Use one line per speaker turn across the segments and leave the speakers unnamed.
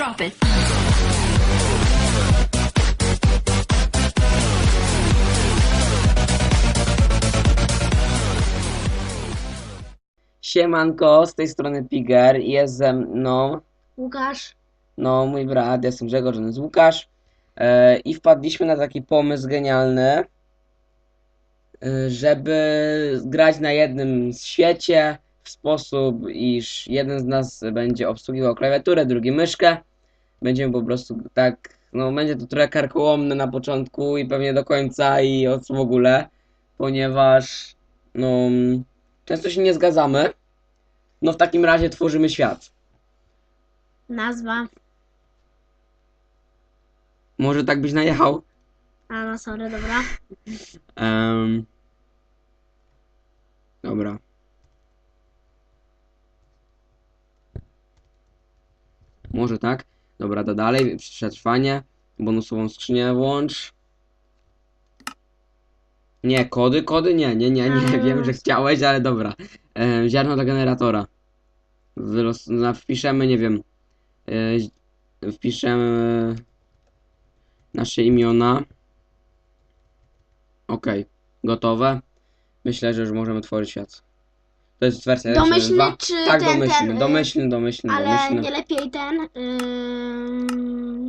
Drop it.
Siemanko, z tej strony Piger i jest ze mną,
Łukasz,
no mój brat, jestem Grzegorz, on jest Łukasz. E, i wpadliśmy na taki pomysł genialny, e, żeby grać na jednym świecie w sposób, iż jeden z nas będzie obsługiwał klawiaturę, drugi myszkę, będziemy po prostu tak, no będzie to trochę karkołomne na początku i pewnie do końca i o co w ogóle, ponieważ no często się nie zgadzamy. No w takim razie tworzymy świat.
nazwa.
Może tak byś najechał?
A no sorry, dobra.
Em, dobra. Może tak? Dobra, to dalej. Przetrwanie. Bonusową skrzynię włącz. Nie, kody, kody? Nie, nie, nie, nie.
Mm.
Wiem, że chciałeś, ale dobra. Em, ziarno dla generatora. Wylos... na- Wpiszemy, nie wiem. e, Wpiszemy nasze imiona. Okej, gotowe. Myślę, że już możemy tworzyć świat. To jest wersja
Domyślny
1.7.2.
czy
Tak,
ten,
domyślny,
ten, y,
domyślny, domyślny,
Ale
domyślny.
nie lepiej ten.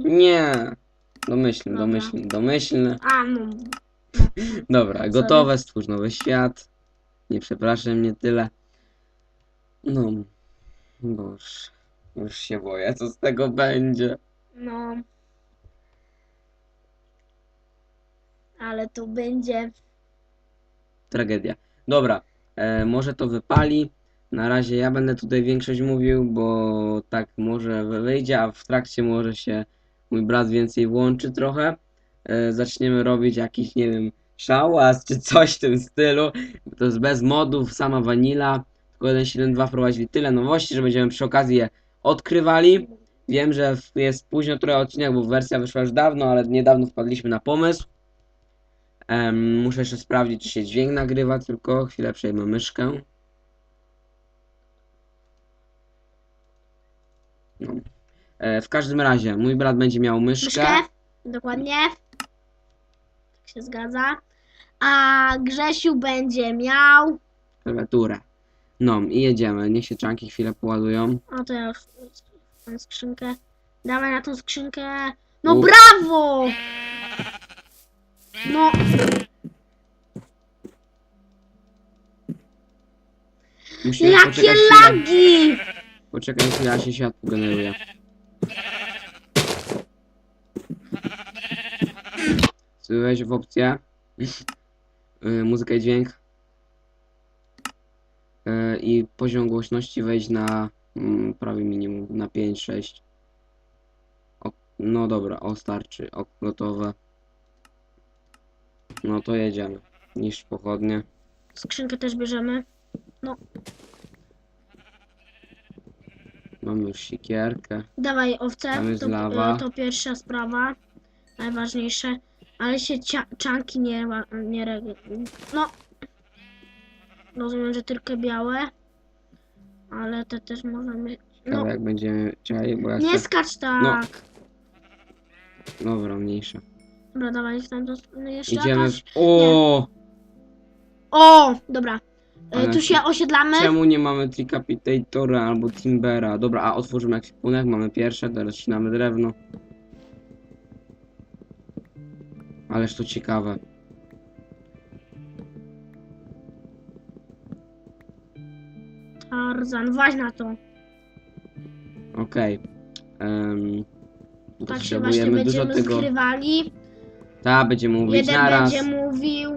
Yy...
Nie. Domyślny,
Dobra.
domyślny, domyślny.
A, no.
Dobra, gotowe, stwórz nowy świat. Nie przepraszam mnie tyle. No. Boż. Już się boję, co z tego będzie.
No. Ale to będzie.
Tragedia. Dobra, może to wypali. Na razie ja będę tutaj większość mówił, bo tak może wy- wyjdzie, a w trakcie może się mój brat więcej włączy trochę. E, zaczniemy robić jakiś, nie wiem, szałas czy coś w tym stylu. To jest bez modów, sama vanilla. Tylko 1.7.2 wprowadzili tyle nowości, że będziemy przy okazji je odkrywali. Wiem, że jest późno trochę odcinek, bo wersja wyszła już dawno, ale niedawno wpadliśmy na pomysł. Em, muszę jeszcze sprawdzić, czy się dźwięk nagrywa, tylko chwilę przejmę myszkę. No. E, w każdym razie, mój brat będzie miał myszkę.
Myszkę. Dokładnie. Tak się zgadza. A Grzesiu będzie miał.
klawiaturę. No i jedziemy. Niech się czanki chwilę poładują.
O to ja już mam skrzynkę. Dawaj na tą skrzynkę. No
U.
brawo! No.
Musimy
Jakie
poczekać chwilę.
lagi!
Poczekaj chwilę, aż się świat generuje. Weź w opcję. Y, Muzyka i dźwięk. Y, I poziom głośności wejść na mm, prawie minimum, na 5-6. O, no dobra, o starczy, o gotowe. No to jedziemy. Niż pochodnie.
Skrzynkę też bierzemy.
Mamy już sikierkę.
Dawaj owce.
Jest
To,
lawa.
y, to pierwsza sprawa. Najważniejsze. Ale się cia- czanki nie, nie reg- No. Rozumiem, że tylko białe. Ale te też możemy. No.
Ciekawe jak będziemy... Czekaj, bo ja
Nie
chcę...
skacz tak.
Dobra, mniejsza.
Dobra, dawaj w tamtą stronę jeszcze
Idziemy
jakaś.
O!
O! Dobra. Y,
Ale
tu się osiedlamy.
Czemu nie mamy Decapitatora albo Timbera? Dobra, a otworzymy ekwipunek, mamy pierwsze, teraz ścinamy drewno. Ależ to ciekawe.
Tarzan, waź na to.
Okej. Em,
Tak się właśnie będziemy skrywali.
Ta, będziemy mówić
Jeden
naraz.
będzie mówił,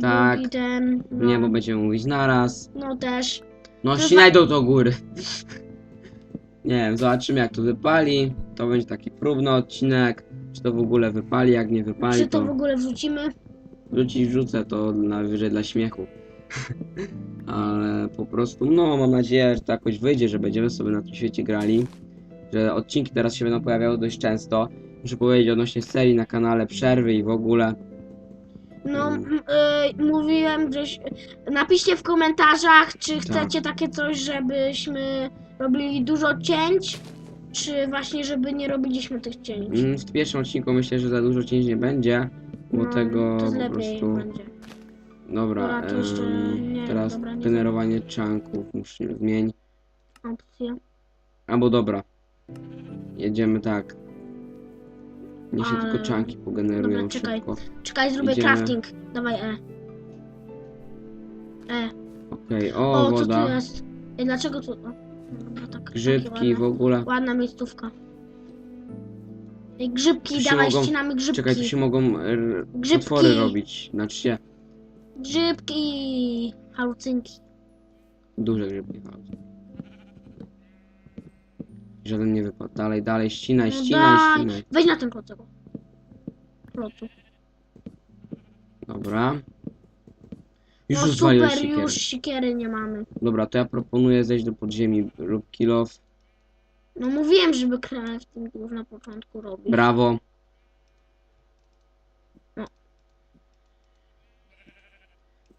Tak.
drugi ten. No,
Nie, bo będziemy mówić naraz.
no też.
No
To
ścinaj do, do góry. Nie wiem, zobaczymy jak to wypali. To będzie taki próbny odcinek. Czy to w ogóle wypali, jak nie wypali,
Czy to w
to
ogóle wrzucimy?
rzucić wrzucę to najwyżej dla śmiechu. Ale po prostu, no mam nadzieję, że to jakoś wyjdzie, że będziemy sobie na tym świecie grali. Że odcinki teraz się będą pojawiały dość często. Muszę powiedzieć odnośnie serii na kanale, przerwy i w ogóle.
No,
Mm.
m- y, mówiłem, że napiszcie w komentarzach,
Tak.
czy chcecie takie coś, żebyśmy robili dużo cięć, czy właśnie, żeby nie robiliśmy tych cięć?
Mm, W pierwszym odcinku myślę, że za dużo cięć nie będzie, bo
No,
tego
to
po
lepiej
prostu...
będzie.
Dobra,
Dobra, to jeszcze
em,
nie,
teraz
dobra, nie
generowanie czanków muszę zmień.
Opcje.
Albo dobra. Jedziemy tak. Niech się
Ale-
tylko czanki pogenerują
Dobra, czekaj.
szybko.
Czekaj, zrobię
Idziemy.
crafting. Dawaj E. E.
Okej, o,
O, co
woda.
tu jest? Ej, dlaczego tu... O, dobra, tak,
Grzybki w
ładne,
ogóle.
ładna miejscówka. Ej, grzybki,
Tu się
dawaj,
mogą-
ścinamy grzybki.
Czekaj, tu się mogą r-
Grzybki.
potwory robić. Znaczy się
Grzybki, halucynki.
duże grzybki. Żaden nie wypadł. Dalej, dalej, ścinaj,
No
ścinaj,
daj.
ścinaj.
Weź na ten plotek. Plotu.
Dobra. Już
No
rozwaliłeś
super,
siekierę.
już sikiery nie mamy.
Dobra, to ja proponuję zejść do podziemi lub kill off.
No mówiłem, żeby crafting już na początku robić.
Brawo.
No.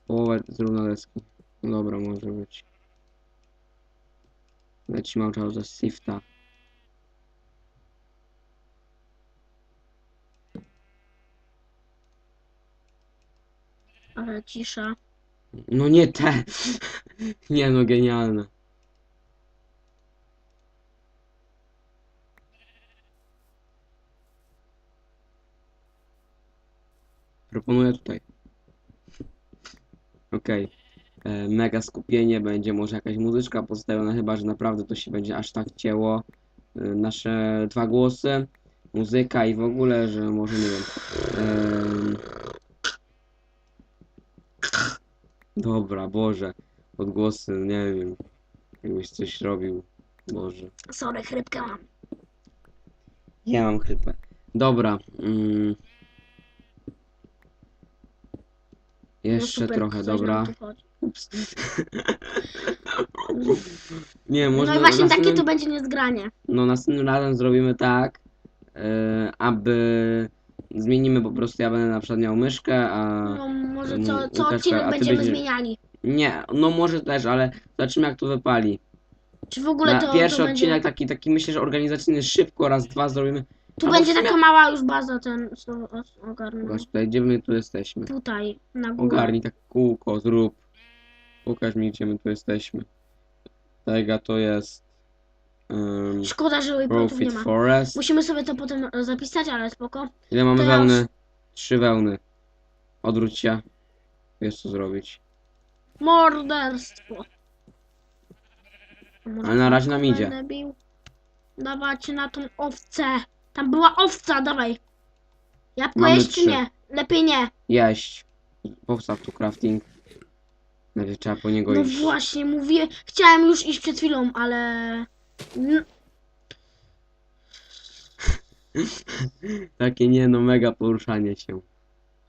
Połowę zrówna deski. Dobra, może być. Leci małczał ze Sifta.
Ale cisza.
No nie te! nie no, genialne. Proponuję tutaj. Okej. E, Mega skupienie będzie, może jakaś muzyczka postawiona, chyba że naprawdę to się będzie aż tak cięło. E, Nasze dwa głosy, muzyka i w ogóle, że może nie wiem. Em, Dobra, Boże. Odgłosy, nie wiem. Jakbyś coś robił. Boże.
Sorry, chrypkę mam.
Ja mam chrypę. Dobra. Mm. Jeszcze
no super,
trochę, dobra.
nam tu chodzi.
Ups. nie,
No i właśnie takie
następnym,
to będzie niezgranie.
no następnym razem zrobimy tak, e, aby zmienimy po prostu, ja będę na przykład miał myszkę, a
No może co, co
Łukaszka,
odcinek
a ty
będziemy
będziesz-
zmieniali.
nie, no może też, ale zobaczymy jak to wypali.
Czy w ogóle
Na
to,
pierwszy
to
odcinek
będzie...
taki, taki myślę, że organizacyjny szybko, raz, dwa zrobimy.
Tu
albo
będzie
sumie-
taka mała już baza ten, co o- ogarnę.
Zobacz tutaj, gdzie my tu jesteśmy.
Tutaj, na górę.
Ogarnij tak kółko, zrób. Pokaż mi, gdzie my tu jesteśmy. Tego to jest. Um,
Szkoda, że waypointów nie
Profit
ma.
Forest.
Musimy sobie to potem zapisać, ale spoko.
Ile mamy
to ja już-
wełny? Trzy wełny. Odwróć się. Wiesz co zrobić.
Morderstwo.
Ale na razie nam
będę
idzie.
Bił? Dawać na tą owcę. Tam była owca, dawaj. Jabłko
Mamy
jeść czy
trzy.
nie? Lepiej nie.
Jeść. Powstaw tu crafting. Najpierw trzeba po niego
No
iść.
właśnie, mówię. Chciałem już iść przed chwilą, ale... N-
Takie nie no, mega poruszanie się.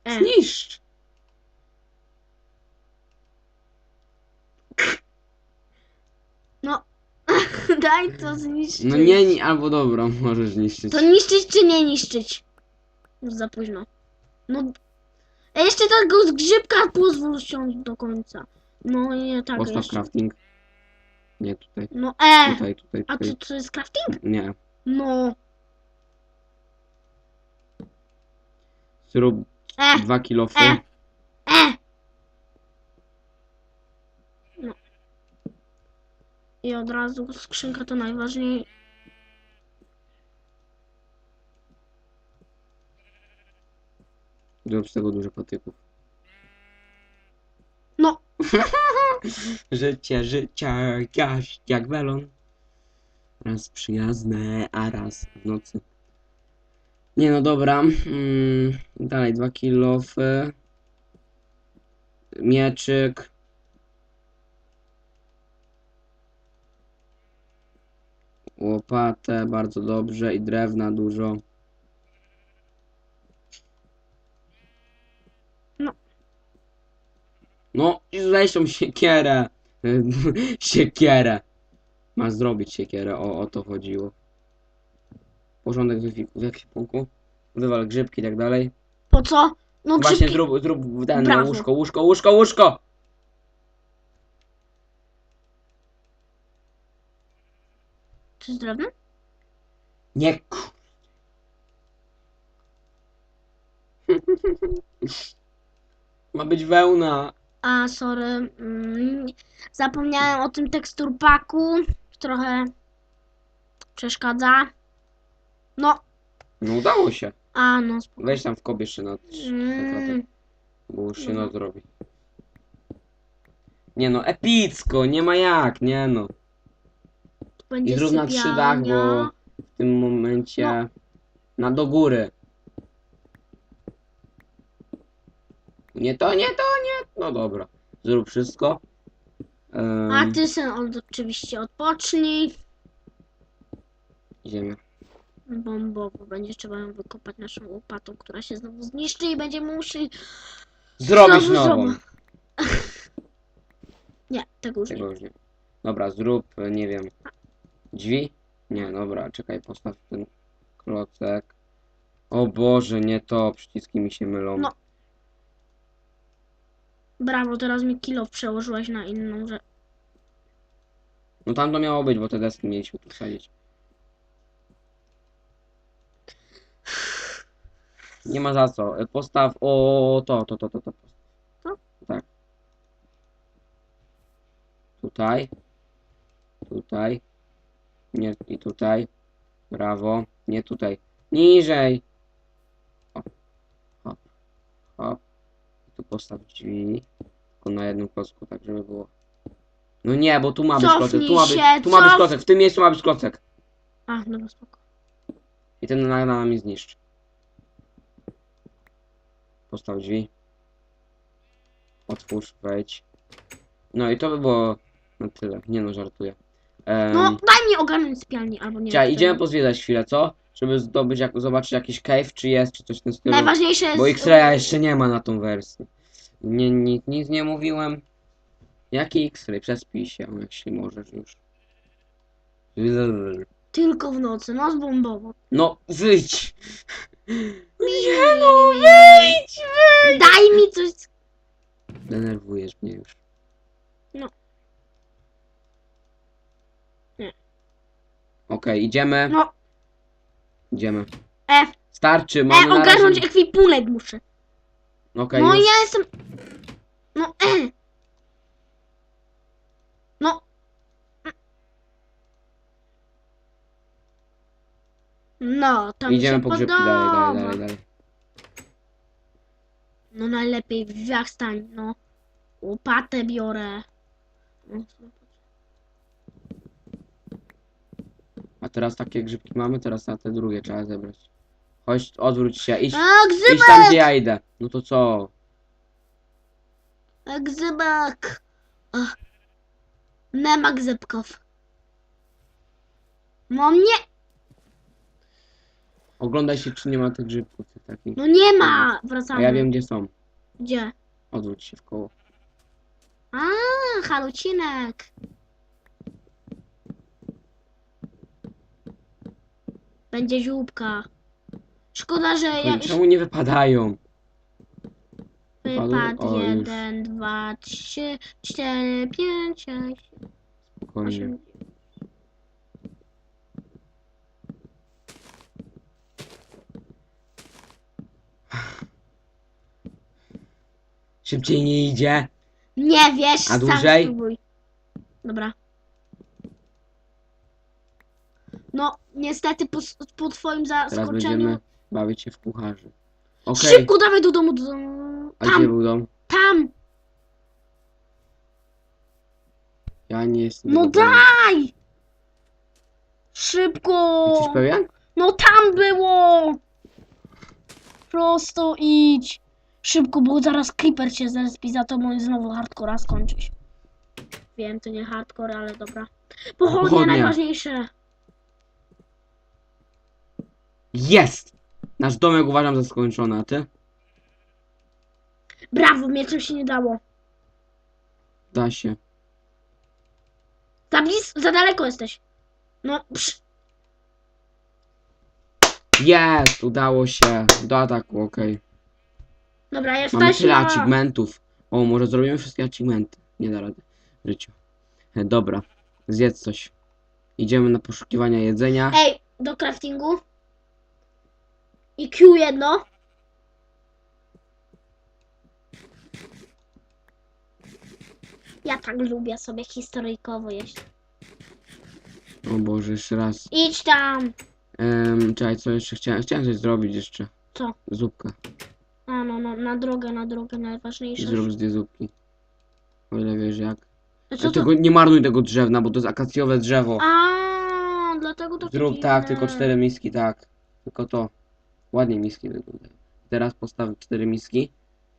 E,
Zniszcz!
no. Daj to zniszczyć.
No nie, nie, albo dobra, możesz zniszczyć.
To niszczyć czy nie niszczyć? Już za późno. No. A jeszcze tego z grzybka pozwól ściąć do końca. No nie tak
Postaw
jeszcze.
crafting. Nie tutaj.
No e!
Tutaj, tutaj,
A
tutaj.
to, to jest crafting?
Nie.
No.
Zrób
E!
dwa kilofy.
E! E! No. I od razu skrzynka to najważniej.
Zrób z tego dużo patyków.
No.
Życie, życia, jaś, jak welon. Raz przyjazne, a raz w nocy. Nie no dobra. Mm, dalej, dwa kilofy. Mieczyk. Łopatę, bardzo dobrze. I drewna dużo.
No.
No, i weź tą siekierę. siekierę. Masz zrobić siekierę, o, o to chodziło. Porządek w w ekwipunku. Wywal grzybki i tak dalej.
Po co? No
Właśnie
grzybki.
zrób, zrób ten, no,
Brawo.
łóżko, łóżko, łóżko, łóżko!
Jest drewno?
Nie. Ma być wełna.
A, sorry. Mm, zapomniałem o tym teksturpaku. Trochę przeszkadza. No,
No udało się.
a no spoko.
Weź tam w kobie jeszcze na
Mm,
bo już się
Dobra.
noc robi. Nie no, epicko, nie ma jak, nie no.
będzie
I zrób na trzy dach, bo
sypialnia.
w tym momencie
No.
na do góry. Nie to, nie to, nie. No dobra. Zrób wszystko. Um,
A ty sen od- oczywiście odpocznij.
Ziemia.
Bombowo będzie trzeba ją wykopać naszą łopatą, która się znowu zniszczy i będziemy musieli.
Zrobić
Znowu
nową.
zrobię. Nie, tego już nie.
Tego już nie. Dobra, zrób, nie wiem. Drzwi? Nie, dobra, czekaj, postaw ten klocek. O Boże, nie to, przyciski mi się mylą.
No. Brawo, teraz mi kilo przełożyłaś na inną rzecz.
No tam to miało być, bo te deski mieliśmy tu wsadzić. Nie ma za co. Postaw o to, to, to, to, to.
To?
Tak. Tutaj. Tutaj. Nie, i tutaj. Brawo. Nie tutaj. Niżej. Hop. Hop. Hop. Tu postaw drzwi. Tylko na jednym klocku, tak żeby było. No nie, bo tu ma być klocek. Tu ma być,
Cofnij się,
tu ma być
cof-
klocek. W tym miejscu ma być klocek.
A, dobra, spoko.
I ten na, na mnie zniszczy. Postaw drzwi. Otwórz, wejdź. No i to by było na tyle. Nie no, żartuję.
No, daj mi ogarnąć sypialnię, albo nie wiem,
idziemy pozwiedzać chwilę, co? Żeby zdobyć, jak, zobaczyć jakiś cave, czy jest, czy coś w tym stylu.
Najważniejsze jest...
Bo X-raya jeszcze nie ma na tą wersję. Nie, nic, nic nie mówiłem. Jaki X-ray? Przespij się, jeśli możesz już.
Tylko w nocy, no z bombowo.
No, wyjdź!
Nie no, wyjdź, wyjdź! Daj mi coś...
Denerwujesz mnie już.
No. Nie.
Okej, idziemy.
No,
Idziemy.
E,
Starczy,
e,
mamy na razie...
ogarnąć ekwipunek muszę.
Okej,
No
już.
ja jestem... No, e. No. No, to mi
Idziemy
się
po grzybki
podoba.
dalej, dalej, dalej, dalej.
No najlepiej w drzwiach stań, no. Łopatę biorę. No,
A teraz takie grzybki mamy, teraz na te drugie trzeba zebrać. Chodź, odwróć się, idź,
A,
idź tam gdzie ja idę. No to co?
A, Gzybek! Nie ma gzybków. No nie,
Oglądaj się, czy nie ma tych grzybków tych takich.
no nie ma!
A
Wracamy.
ja wiem, gdzie są.
Gdzie?
Odwróć się w koło.
A, halucinek. Będzie żółbka. Szkoda, że ja
Czemu nie wypadają?
wypadł
O, już.
jeden, dwa, trzy, cztery, pięć, sześć,
Spokojnie.
osiem.
Szybciej nie idzie.
Nie wiesz,
A
sam
dłużej?
spróbuj. Dobra. No, niestety po, po twoim
Teraz
zaskoczeniu.
będziemy bawić się w kucharzy. Okej,
Szybko dawaj do domu, do domu.
a gdzie
Tam,
był dom?
tam.
Ja nie jestem.
No
pewien.
daj! Szybko!
Jesteś pewien?
No tam było! Prosto idź. Szybko, bo zaraz creeper się zespi za tobą i znowu hardcora skończyć. Wiem, to nie hardcore, ale dobra. Pochodnie
Pochodnie.
najważniejsze.
Jest! Nasz domek uważam za skończony, a ty?
Brawo, mieczem się nie dało.
Da się.
Za blis, za daleko jesteś. No, psz,
Jest! Udało się. Do ataku, okej.
dobra,
Mamy
jesteś
tyle
na...
achievementów. O, może zrobimy wszystkie achievementy. Nie da rady w życiu. E, Dobra, zjedz coś. Idziemy na poszukiwania jedzenia.
Ej, do craftingu. I Q jedno. Ja tak lubię sobie historyjkowo jeść.
O Boże, jeszcze raz.
Idź tam!
Um, czekaj, co jeszcze chciałem? Chciałem coś zrobić jeszcze.
Co?
Zupkę.
A no, no, na drogę, na drogę, najważniejsze.
Zrób z dwie zupki. O ile wiesz jak.
A Co to?
Tylko nie marnuj tego drzewna, bo to jest akacjowe drzewo.
A, dlatego to
Zrób tak, tylko cztery miski, tak. Tylko to. Ładnie miski wyglądają. Teraz postaw cztery miski.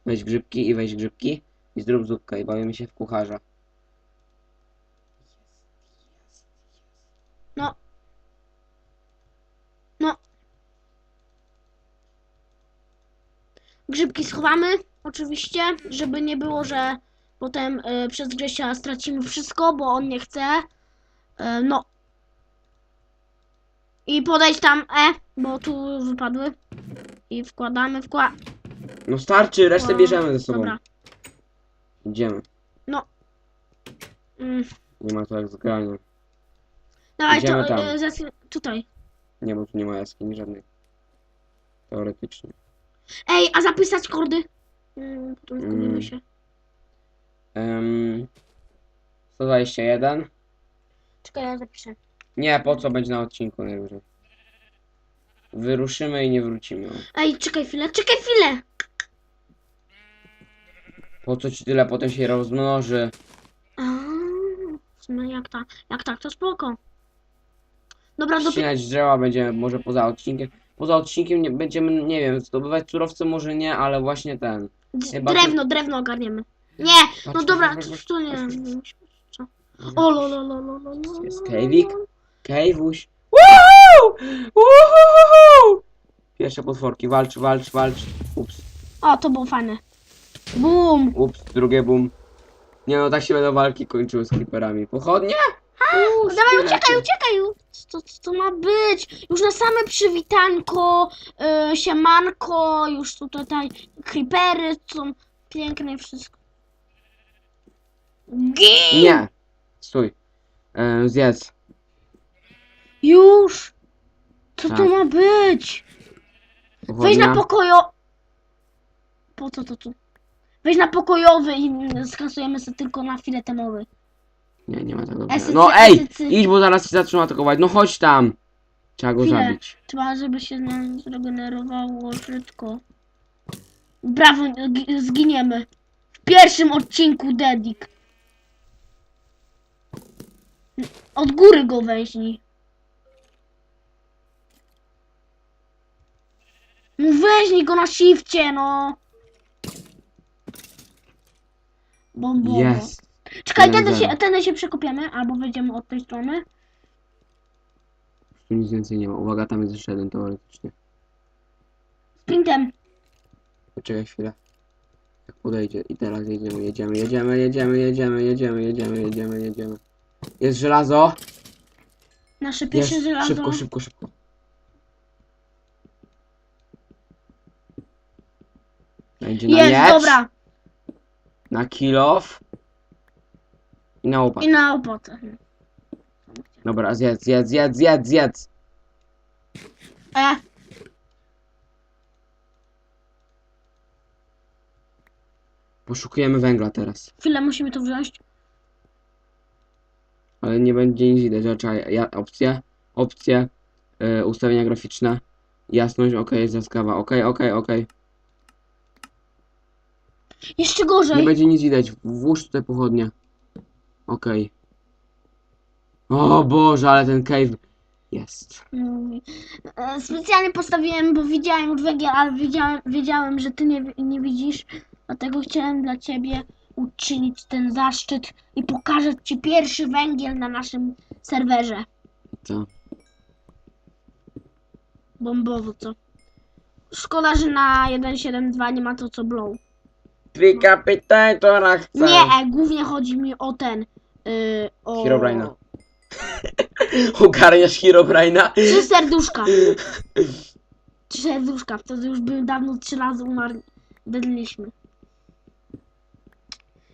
Weź grzybki i weź grzybki. I zrób zupkę i bawimy się w kucharza.
Grzybki schowamy, oczywiście, żeby nie było, że potem y, przez Grzesia stracimy wszystko, bo on nie chce. Y, no. I podejdź tam E, bo tu wypadły. I wkładamy, wkład...
No starczy, resztę bierzemy ze sobą.
Dobra.
Idziemy.
Mm.
Nie ma to jak zgrania.
Dawaj
Idziemy
to,
tam.
zas- tutaj.
Nie, bo tu nie ma jaskini żadnej. Teoretycznie.
Ej, a zapisać kordy? Mm, potem
Mm.
zgubimy się.
Um, 121.
Czekaj, ja zapiszę.
Nie, po co będzie na odcinku najwyżej. Wyruszymy i nie wrócimy.
Ej, czekaj chwilę, czekaj chwilę!
Po co ci tyle, potem się rozmnoży.
A, sumie jak tak, jak tak, to spoko. Dobra, dopiero...
Ścinać drzewa będziemy może poza odcinkiem. Poza odcinkiem nie, będziemy, nie wiem, zdobywać surowce może nie, ale właśnie ten. Chyba
Drewno, drewno ogarniemy. Nie, no
Patrz,
dobra,
patrz,
to,
patrz,
to nie.
patrz, patrz.
Co? O, lo, lo, lo, lo, lo, lo,
Jest
lo,
cave'ik.
lo.
Kejwuś. Woohoo! Woohoo! Pierwsze potworki, walcz, walcz, walcz. Ups,
O, to było fajne. Bum!
ups, drugie boom. Nie no, tak się będą walki kończyły z creeperami. Pochodnie?
Uuu, dawaj,
szkielety.
uciekaj, uciekaj! Co, co to ma być? Już na same przywitanko, yy, siemanko, już tu tutaj creepery są piękne i wszystko. Gin!
Nie. Stój. E, zjedz.
Już! Co to
Tak.
ma być? Weź na pokojo... Po co to tu? Weź na pokojowy i skasujemy sobie tylko na chwilę temowy.
Nie, nie ma tego.
Esycy,
No ej!
esycy.
Idź, bo zaraz ci zaczną atakować. No chodź tam. Trzeba go
Chwilę.
zabić.
Trzeba, żeby się nam zregenerowało szybko. Brawo, zginiemy. W pierwszym odcinku Dedik. Od góry go weźnij. No go na shifcie, no. Bombowo.
Jest.
Czekaj,
Jeden
tędy
zero.
się, tędy się przekopiemy, albo wejdziemy od tej strony.
Tu nic więcej nie ma. Uwaga, tam jest jeszcze jeden teoretycznie.
Sprintem.
Poczekaj chwilę. Jak podejdzie. I teraz jedziemy, jedziemy, jedziemy, jedziemy, jedziemy, jedziemy, jedziemy, jedziemy, jedziemy. Jest żelazo.
Nasze
Jest.
pierwsze żelazo.
Szybko, szybko, szybko. Będzie na
Jest,
miecz,
dobra.
na kilof i na łopat.
I na opotę.
Dobra, zjedz, zjedz, zjedz, zjedz, zjedz.
E,
Poszukujemy węgla teraz.
chwilę musimy to wziąć.
Ale nie będzie nic widać. Czekaj, ja, opcje, opcje, y, ustawienia graficzne, jasność, ok, jest jaskawa, ok, ok, ok.
Jeszcze
Nie
gorzej.
będzie nic widać, włóż tutaj pochodnie. Ok. O Boże, ale ten cave jest.
Mówi. E, Specjalnie postawiłem, bo widziałem już węgiel, ale wiedziałem, wiedziałem że ty nie, nie widzisz. Dlatego chciałem dla ciebie uczynić ten zaszczyt i pokażę ci pierwszy węgiel na naszym serwerze.
Co?
Bombowo, co? Szkoda, że na 1.7.2 nie ma to co blow.
Decapitatora chcę.
Nie, e, głównie chodzi mi o ten. Yy, o...
Herobrine'a. Ogarniasz Herobrine'a?
Trzy serduszka. Trzy serduszka. Wtedy już by dawno trzy razy umarliśmy.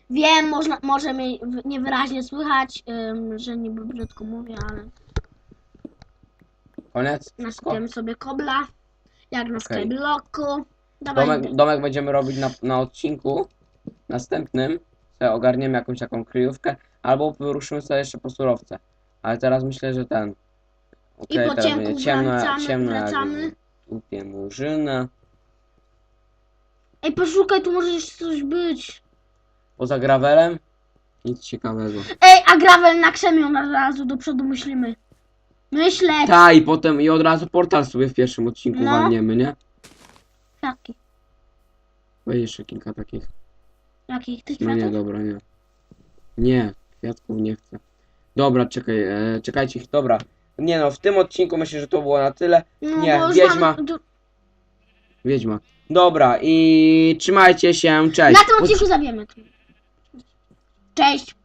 Wiem, można, może mnie w- niewyraźnie słychać, ym, że niby brzydko mówię, ale...
Koniec?
Nasypiemy sobie kobla. Jak na
Okej.
Skyblocku. Dawaj.
Domek, domek będziemy robić na, na odcinku następnym. Sobie ogarniemy jakąś taką kryjówkę. Albo wyruszymy sobie jeszcze po surowce. Ale teraz myślę, że ten. Okej,
po
teraz
ciemku
będzie ciemno,
wracamy-
ciemno
wracamy.
jak tupie murzyna.
Ej, poszukaj, tu może jeszcze coś być.
Poza gravelem? Nic ciekawego.
Ej, a gravel na krzemią na razu do przodu myślimy. Myślę.
Ta i potem i od razu portal sobie w pierwszym odcinku
No.
walniemy, nie?
Jaki?
Weź jeszcze kilka takich.
Jakich tych
No nie,
kwiatów?
dobra, nie. Nie, kwiatków nie chcę. Dobra, czekaj, e, czekajcie, dobra. Nie no, w tym odcinku myślę, że to było na tyle.
No,
nie,
bo już
wiedźma.
mamy- du-
Wiedźma. Dobra, i trzymajcie się, cześć.
Na tym odcinku zabijemy. Cześć.